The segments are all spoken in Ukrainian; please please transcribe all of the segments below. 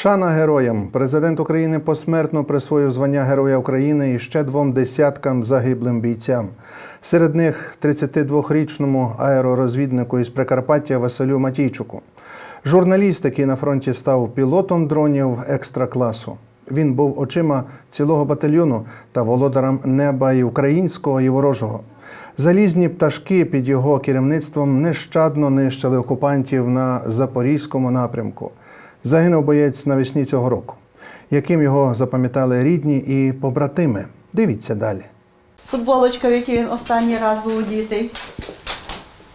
Шана героям. Президент України посмертно присвоїв звання Героя України і ще двом десяткам загиблим бійцям. Серед них 32-річному аеророзвіднику із Прикарпаття Василю Матійчуку. Журналіст, який на фронті став пілотом дронів екстра-класу. Він був очима цілого батальйону та володарем неба і українського, і ворожого. Залізні пташки під його керівництвом нещадно нищили окупантів на запорізькому напрямку. Загинув боєць навесні цього року. Яким його запам'ятали рідні і побратими? Дивіться далі. Футболочка, в якій він останній раз був одітий.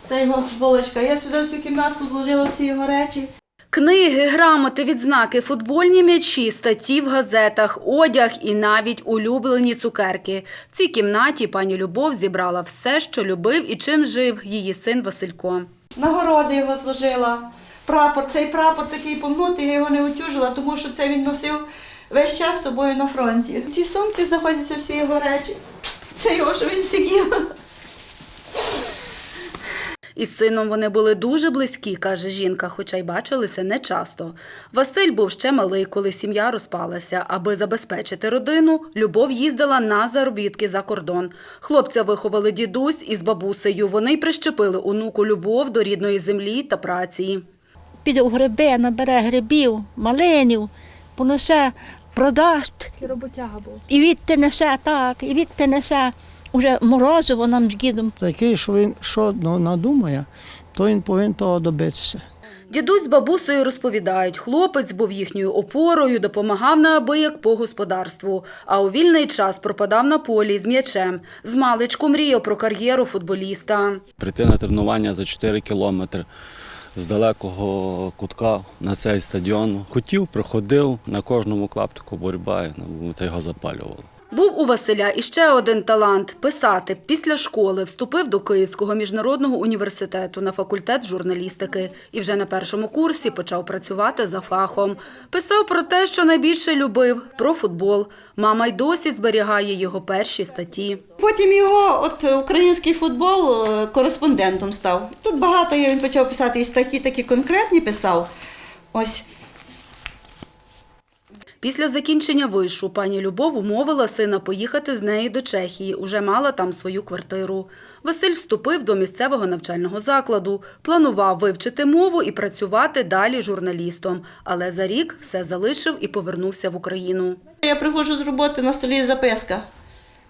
Це його футболочка. Я сюди в цю кімнатку зложила всі його речі. Книги, грамоти, відзнаки, футбольні м'ячі, статті в газетах, одяг і навіть улюблені цукерки. В цій кімнаті пані Любов зібрала все, що любив і чим жив її син Василько. Нагороди його зложила. Прапор, цей прапор такий помнутий, я його не утюжила, тому що це він носив весь час з собою на фронті. В цій сумці знаходяться всі його речі. Це його, що він сидів. Із сином вони були дуже близькі, каже жінка, хоча й бачилися не часто. Василь був ще малий, коли сім'я розпалася. Аби забезпечити родину, Любов їздила на заробітки за кордон. Хлопця виховали дідусь із бабусею. Вони й прищепили онуку любов до рідної землі та праці. Піде у гриби, набере грибів, малинів, понесе, продасть. роботяга був. І відти несе так, і відти несе. Уже морозиво нам з дідом. Такий, що він що ну, надумає, то він повинен того добитися. Дідусь з бабусею розповідають, хлопець був їхньою опорою, допомагав неабияк по господарству, а у вільний час пропадав на полі з м'ячем. З маличку мріяв про кар'єру футболіста. прийти на тренування за 4 кілометри з далекого кутка на цей стадіон. Хотів, приходив на кожному клаптику боротьба, ну, це його запалювало. Був у Василя іще один талант писати. Після школи вступив до Київського міжнародного університету на факультет журналістики і вже на першому курсі почав працювати за фахом. Писав про те, що найбільше любив про футбол. Мама й досі зберігає його перші статті. Потім його от український футбол е, кореспондентом став. Тут багато є, він почав писати і статті такі конкретні писав. Ось Після закінчення вишу пані Любов умовила сина поїхати з нею до Чехії. Уже мала там свою квартиру. Василь вступив до місцевого навчального закладу, планував вивчити мову і працювати далі журналістом. Але за рік все залишив і повернувся в Україну. Я приходжу з роботи на столі записка.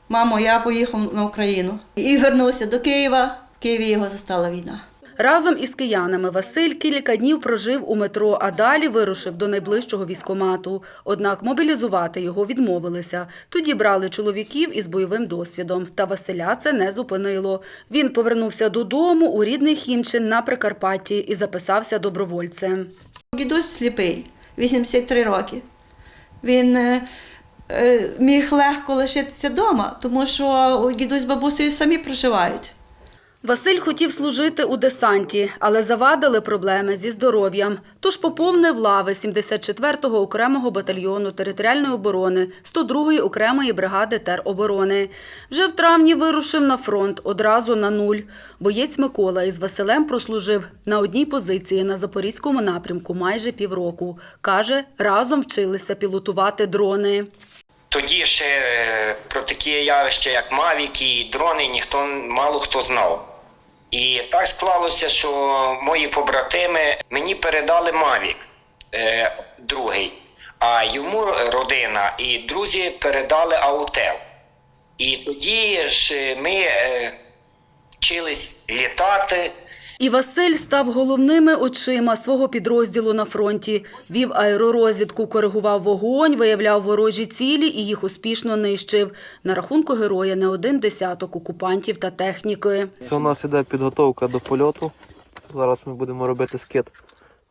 Мамо, я поїхав на Україну. І вернувся до Києва. В Києві його застала війна. Разом із киянами Василь кілька днів прожив у метро, а далі вирушив до найближчого військомату. Однак мобілізувати його відмовилися. Тоді брали чоловіків із бойовим досвідом. Та Василя це не зупинило. Він повернувся додому у рідний Хімчин на Прикарпатті і записався добровольцем. Дідусь сліпий, 83 роки. Він е, е, міг легко лишитися вдома, тому що дідусь з бабусею самі проживають. Василь хотів служити у десанті, але завадили проблеми зі здоров'ям. Тож поповнив лави 74-го окремого батальйону територіальної оборони 102-ї окремої бригади тероборони. Вже в травні вирушив на фронт одразу на нуль. Боєць Микола із Василем прослужив на одній позиції на запорізькому напрямку майже півроку. Каже, разом вчилися пілотувати дрони. Тоді ще е, про такі явища, як Мавіки і дрони, ніхто мало хто знав. І так склалося, що мої побратими мені передали Мавік е, другий, а йому родина і друзі передали Аутел. І тоді ж ми е, вчились літати. І Василь став головними очима свого підрозділу на фронті. Вів аеророзвідку, коригував вогонь, виявляв ворожі цілі і їх успішно нищив. На рахунку героя не один десяток окупантів та техніки. Це у нас іде підготовка до польоту. Зараз ми будемо робити скид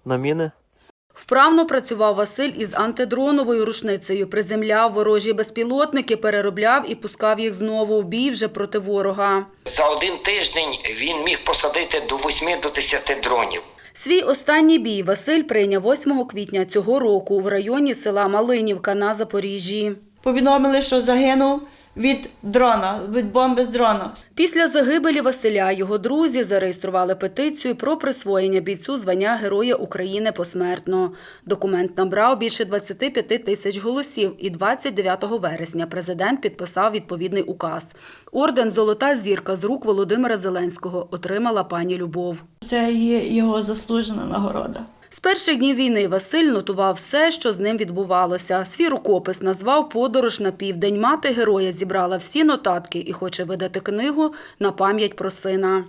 на міни. Вправно працював Василь із антидроновою рушницею, приземляв ворожі безпілотники, переробляв і пускав їх знову в бій вже проти ворога. За один тиждень він міг посадити до 8 до 10 дронів. Свій останній бій Василь прийняв 8 квітня цього року в районі села Малинівка на Запоріжжі. Повідомили, що загинув від дрона, від бомби з дрона. Після загибелі Василя його друзі зареєстрували петицію про присвоєння бійцю звання Героя України посмертно. Документ набрав більше 25 тисяч голосів, і 29 вересня президент підписав відповідний указ. Орден Золота зірка з рук Володимира Зеленського отримала пані Любов. Це є його заслужена нагорода. З перших днів війни Василь нотував все, що з ним відбувалося. Свій рукопис назвав Подорож на південь. Мати героя зібрала всі нотатки і хоче видати книгу на пам'ять про сина.